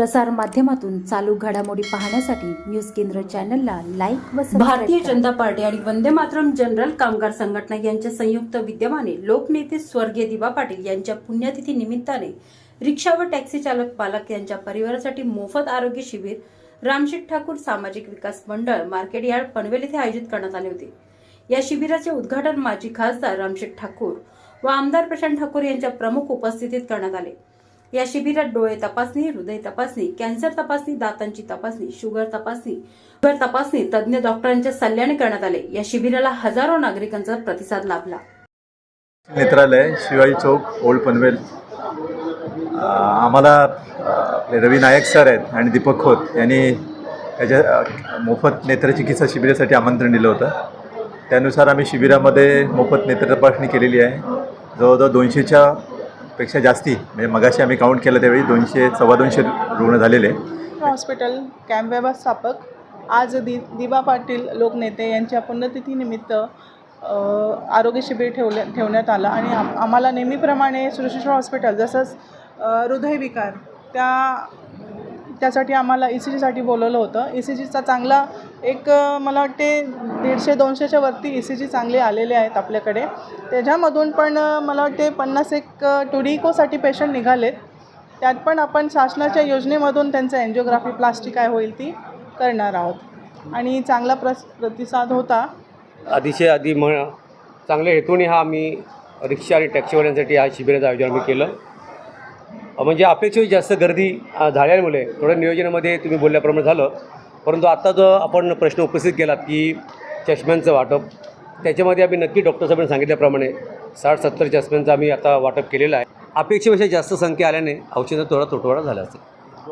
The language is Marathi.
प्रसार माध्यमातून चालू घडामोडी पाहण्यासाठी न्यूज केंद्र चॅनलला लाईक व भारतीय. जनता पार्टी आणि वंदे मातरम जनरल कामगार संघटना यांच्या संयुक्त विद्यमाने लोकनेते स्वर्गीय दिवा पाटील यांच्या पुण्यतिथी निमित्ताने रिक्षा व टॅक्सी चालक पालक यांच्या परिवारासाठी मोफत आरोग्य शिबिर रामशेठ ठाकूर सामाजिक विकास मंडळ मार्केट यार्ड पनवेल येथे आयोजित करण्यात आले होते या शिबिराचे उद्घाटन माजी खासदार रामशेठ ठाकूर व आमदार प्रशांत ठाकूर यांच्या प्रमुख उपस्थितीत करण्यात आले या शिबिरात डोळे तपासणी हृदय तपासणी कॅन्सर तपासणी दातांची तपासणी शुगर तपासणी शुगर तपासणी तज्ज्ञ डॉक्टरांच्या सल्ल्याने करण्यात आले. या शिबिराला हजारो नागरिकांचा प्रतिसाद लाभला. नेत्रालय शिवाजी चौक ओल्ड पनवेल. आम्हाला रवी नायक सर आहेत आणि दीपक खोत यांनी त्याच्या मोफत नेत्रचिकित्सा शिबिरासाठी आमंत्रण दिलं होतं. त्यानुसार आम्ही शिबिरामध्ये मोफत नेत्र तपासणी केलेली आहे. जवळजवळ दोनशेच्या पेक्षा जास्ती म्हणजे मगाशी आम्ही काउंट केलं त्यावेळी दोनशे सव्वा दोनशे रुग्ण झालेले. हॉस्पिटल कॅम्प व्यवस्थापक आज दि दिबा पाटील लोकनेते यांच्या पुण्यतिथीनिमित्त आरोग्य शिबिर ठेवले ठेवण्यात आलं. आणि आम्हाला नेहमीप्रमाणे सुरक्षित हॉस्पिटल जसंच हृदयविकार त्या त्यासाठी आम्हाला ई सी जीसाठी बोलवलं होतं. ई सी जीचा चांगला एक मला वाटते दीडशे दोनशेच्या वरती ई सी जी चांगले आलेले आहेत आपल्याकडे. त्याच्यामधून पण मला वाटते पन्नास एक टुडिकोसाठी पेशंट निघालेत. त्यात पण आपण शासनाच्या योजनेमधून त्यांचं एन्जिओग्राफी प्लास्टिक काय होईल ती करणार आहोत. आणि चांगला प्रस प्रतिसाद होता. अतिशय आधी म चांगल्या हेतूने हा आम्ही रिक्षा आणि टॅक्सीवाल्यांसाठी हा शिबिराचं आयोजन आम्ही केलं. म्हणजे अपेक्षेपेक्षा जास्त गर्दी झाल्यामुळे थोडं नियोजनामध्ये तुम्ही बोलल्याप्रमाणे झालं. परंतु आत्ता जो आपण प्रश्न उपस्थित केलात की चष्म्यांचं वाटप त्याच्यामध्ये आम्ही नक्की डॉक्टर साहेबांनी सांगितल्याप्रमाणे साठ सत्तर चष्म्यांचं आम्ही आता वाटप केलेलं आहे. अपेक्षेपेक्षा जास्त संख्या आल्याने औषधाचा थोडा तुटवडा झाला असेल.